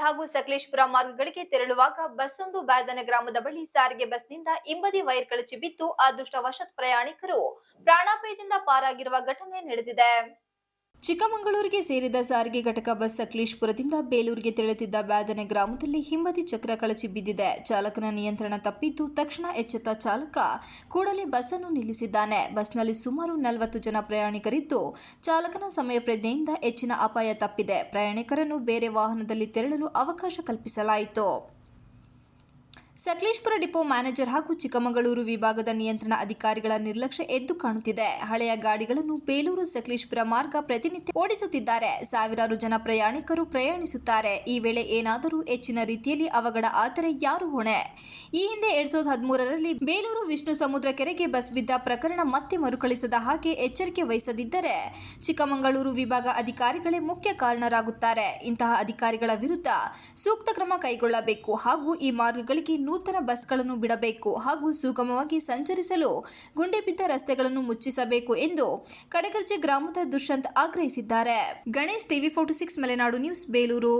ಹಾಗೂ ಸಕಲೇಶ್ಪುರ ಮಾರ್ಗಗಳಿಗೆ ತೆರಳುವಾಗ ಬಸ್ಸೊಂದು ಬ್ಯಾದನ ಗ್ರಾಮದ ಬಳಿ ಸಾರಿಗೆ ಬಸ್ನಿಂದ ಇಂಬದಿ ವೈರ್ ಕಳಚಿ ಬಿದ್ದು, ಅದೃಷ್ಟವಶಾತ್ ಪ್ರಯಾಣಿಕರು ಪ್ರಾಣಾಪಾಯದಿಂದ ಪಾರಾಗಿರುವ ಘಟನೆ ನಡೆದಿದೆ. ಚಿಕ್ಕಮಗಳೂರಿಗೆ ಸೇರಿದ ಸಾರಿಗೆ ಘಟಕ ಬಸ್ ಸಕಲೇಶ್ಪುರದಿಂದ ಬೇಲೂರಿಗೆ ತೆರಳುತ್ತಿದ್ದ ಬ್ಯಾದನೆ ಗ್ರಾಮದಲ್ಲಿ ಹಿಂಬದಿ ಚಕ್ರ ಕಳಚಿ ಬಿದ್ದಿದೆ. ಚಾಲಕನ ನಿಯಂತ್ರಣ ತಪ್ಪಿದ್ದು ತಕ್ಷಣ ಎಚ್ಚೆತ್ತ ಚಾಲಕ ಕೂಡಲೇ ಬಸ್ ಅನ್ನು ನಿಲ್ಲಿಸಿದ್ದಾನೆ. ಬಸ್ನಲ್ಲಿ ಸುಮಾರು ನಲವತ್ತು ಜನ ಪ್ರಯಾಣಿಕರಿದ್ದು ಚಾಲಕನ ಸಮಯ ಪ್ರಜ್ಞೆಯಿಂದ ಹೆಚ್ಚಿನ ಅಪಾಯ ತಪ್ಪಿದೆ. ಪ್ರಯಾಣಿಕರನ್ನು ಬೇರೆ ವಾಹನದಲ್ಲಿ ತೆರಳಲು ಅವಕಾಶ ಕಲ್ಪಿಸಲಾಯಿತು. ಸಕಲೇಶ್ಪುರ ಡಿಪೋ ಮ್ಯಾನೇಜರ್ ಹಾಗೂ ಚಿಕ್ಕಮಗಳೂರು ವಿಭಾಗದ ನಿಯಂತ್ರಣ ಅಧಿಕಾರಿಗಳ ನಿರ್ಲಕ್ಷ್ಯ ಎದ್ದು ಕಾಣುತ್ತಿದೆ. ಹಳೆಯ ಗಾಡಿಗಳನ್ನು ಬೇಲೂರು ಸಕಲೇಶ್ಪುರ ಮಾರ್ಗ ಪ್ರತಿನಿತ್ಯ ಓಡಿಸುತ್ತಿದ್ದಾರೆ. ಸಾವಿರಾರು ಜನ ಪ್ರಯಾಣಿಕರು ಪ್ರಯಾಣಿಸುತ್ತಾರೆ. ಈ ವೇಳೆ ಏನಾದರೂ ಹೆಚ್ಚಿನ ರೀತಿಯಲ್ಲಿ ಅವಘಡ ಆದರೆ ಯಾರು ಹೊಣೆ? ಈ ಹಿಂದೆ ಎರಡ್ ಸಾವಿರದ ಹದಿಮೂರರಲ್ಲಿ ಬೇಲೂರು ವಿಷ್ಣು ಸಮುದ್ರ ಕೆರೆಗೆ ಬಸ್ ಬಿದ್ದ ಪ್ರಕರಣ ಮತ್ತೆ ಮರುಕಳಿಸದ ಹಾಗೆ ಎಚ್ಚರಿಕೆ ವಹಿಸದಿದ್ದರೆ ಚಿಕ್ಕಮಗಳೂರು ವಿಭಾಗ ಅಧಿಕಾರಿಗಳೇ ಮುಖ್ಯ ಕಾರಣರಾಗುತ್ತಾರೆ. ಇಂತಹ ಅಧಿಕಾರಿಗಳ ವಿರುದ್ಧ ಸೂಕ್ತ ಕ್ರಮ ಕೈಗೊಳ್ಳಬೇಕು ಹಾಗೂ ಈ ಮಾರ್ಗಗಳಿಗೆ ನೂತನ ಬಸ್ಗಳನ್ನು ಬಿಡಬೇಕು ಹಾಗೂ ಸುಗಮವಾಗಿ ಸಂಚರಿಸಲು ಗುಂಡಿ ಬಿದ್ದ ರಸ್ತೆಗಳನ್ನು ಮುಚ್ಚಿಸಬೇಕು ಎಂದು ಕಡಗರ್ಜೆ ಗ್ರಾಮದ ದುಷ್ಯಂತ್ ಆಗ್ರಹಿಸಿದ್ದಾರೆ. Ganesh TV forty six, Malenadu news, Belur.